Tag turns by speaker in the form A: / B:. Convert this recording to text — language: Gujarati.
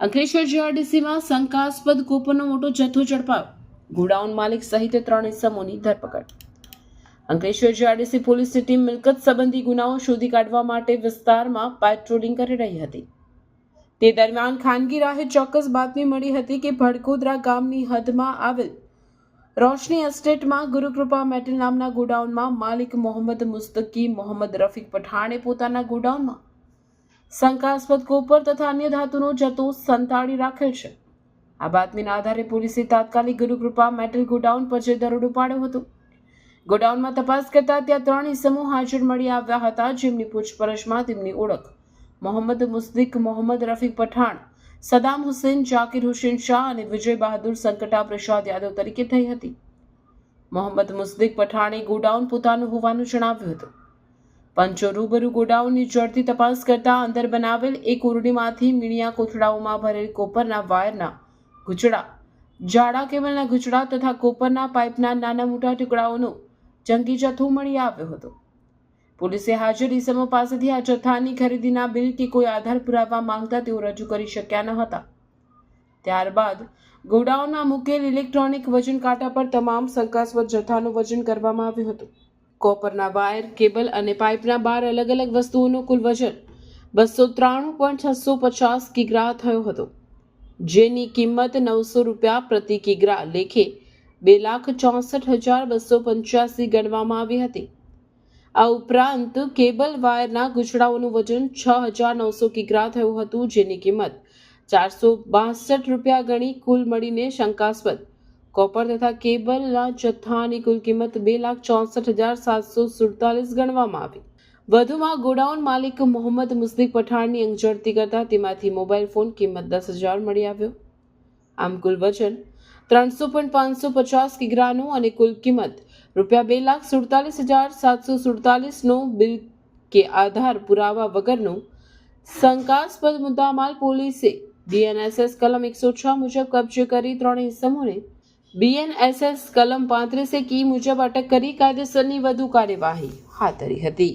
A: અંકલેશ્વર જીઆરડીસીમાં શંકાસ્પદ કૂપનનો મોટો જથ્થો ઝડપાયો. ગોડાઉન માલિક સહિત ત્રણ ઇસમોની ધરપકડ. અંકલેશ્વર જીઆરડીસી પોલીસની ટીમ મિલકત સંબંધી ગુનાઓ શોધી કાઢવા માટે વિસ્તારમાં પેટ્રોલિંગ કરી રહી હતી. તે દરમિયાન ખાનગી રાહે ચોક્કસ બાતમી મળી હતી કે ભડકોદરા ગામની હદમાં આવેલ રોશની એસ્ટેટમાં ગુરુકૃપા મેટલ નામના ગોડાઉનમાં માલિક મોહમ્મદ મુસ્તકી, મોહમ્મદ રફીક પઠાણે પોતાના ગોડાઉનમાં શંકાસ્પદ કોપર તથા અન્ય ધાતુનો જથ્થો સંતાડી રાખેલ છે. આ બાતમીના આધારે પોલીસે તાત્કાલિક ગુરુકૃપા મેટલ ગોડાઉન પર જે દરોડો પાડ્યો હતો, ગોડાઉનમાં તપાસ કરતા ત્યાં ત્રણ ઇસમો હાજર મળી આવ્યા હતા જેમની પૂછપરછમાં તેમની ઓળખ. મોહમ્મદ મુસ્દિક, મોહમ્મદ રફીક પઠાણ, સદામ હુસેન, જાકીર હુસેન શાહ અને વિજય બહાદુર સંકટા પ્રસાદ યાદવ તરીકે થઈ હતી. મોહમ્મદ મુસ્દિક પઠાણે ગોડાઉન પોતાનું હોવાનું જણાવ્યું હતું. પંચો રૂબરૂ ગોડાઉનની ચડતી તપાસ કરતા અંદર બનાવેલ એક ઓરડીમાંથી મીણિયા કોથળાઓમાં ભરેલ કોપરના વાયરના ગુચડા જાડા કેબલના ગુચડા તથા કોપરના પાઇપના નાના મોટા ટુકડાઓનો જંગી જથ્થો મળી આવ્યો હતો. પોલીસે હાજર ઇસમો પાસેથી આ જથ્થાની ખરીદીના બિલ કે કોઈ આધાર પુરાવા માંગતા તેઓ રજૂ કરી શક્યા ન હતા. ત્યારબાદ ગોડાઉનમાં મૂકેલ ઇલેક્ટ્રોનિક વજન કાંટા પર તમામ શંકાસ્પદ જથ્થાનું વજન કરવામાં આવ્યું હતું. કોપરના વાયર, કેબલ અને પાઇપના બાર અલગ અલગ વસ્તુઓનું કુલ વજન બસો ત્રાણું પોઈન્ટ છસો પચાસ કિગ્રા થયો હતો, જેની કિંમત નવસો રૂપિયા પ્રતિ કિગ્રા લેખે બે લાખ ચોસઠ હજાર બસો પંચ્યાસી ગણવામાં આવી હતી. આ ઉપરાંત કેબલ વાયરના ગુચડાઓનું વજન છ હજાર નવસો કિગ્રા થયું હતું, જેની કિંમત ચારસો બાસઠ રૂપિયા ગણી કુલ મળીને શંકાસ્પદ કોપર તથા કેબલના જથ્થાની કુલ કિંમત બે લાખ ચોસઠ હજાર સાતસો સુડતાલીસ ગણવામાં આવી. વધુમાં ગોડાઉન માલિક મોહમ્મદ મુસ્લિક પઠાણની અંગઝડતી કરતા તેમાંથી મોબાઈલ ફોન કિંમત દસ હજાર મળી આવ્યો. આમ કુલ વજન ત્રણસો પોઈન્ટ પાંચસો પચાસ કિગ્રાનું અને કુલ કિંમત રૂપિયા બે લાખ સુડતાલીસ હજાર સાતસો સુડતાલીસનું બિલ કે આધાર પુરાવા વગરનું શંકાસ્પદ મુદ્દામાલ પોલીસે બીએનએસએસ કલમ એકસો છ મુજબ કબજે કરી ત્રણ ઇસમોને બીએનએસએસ કલમ પાંત્રીસે કી મુજબ અટક કરી કાયદેસરની વધુ કાર્યવાહી હાથ ધરી હતી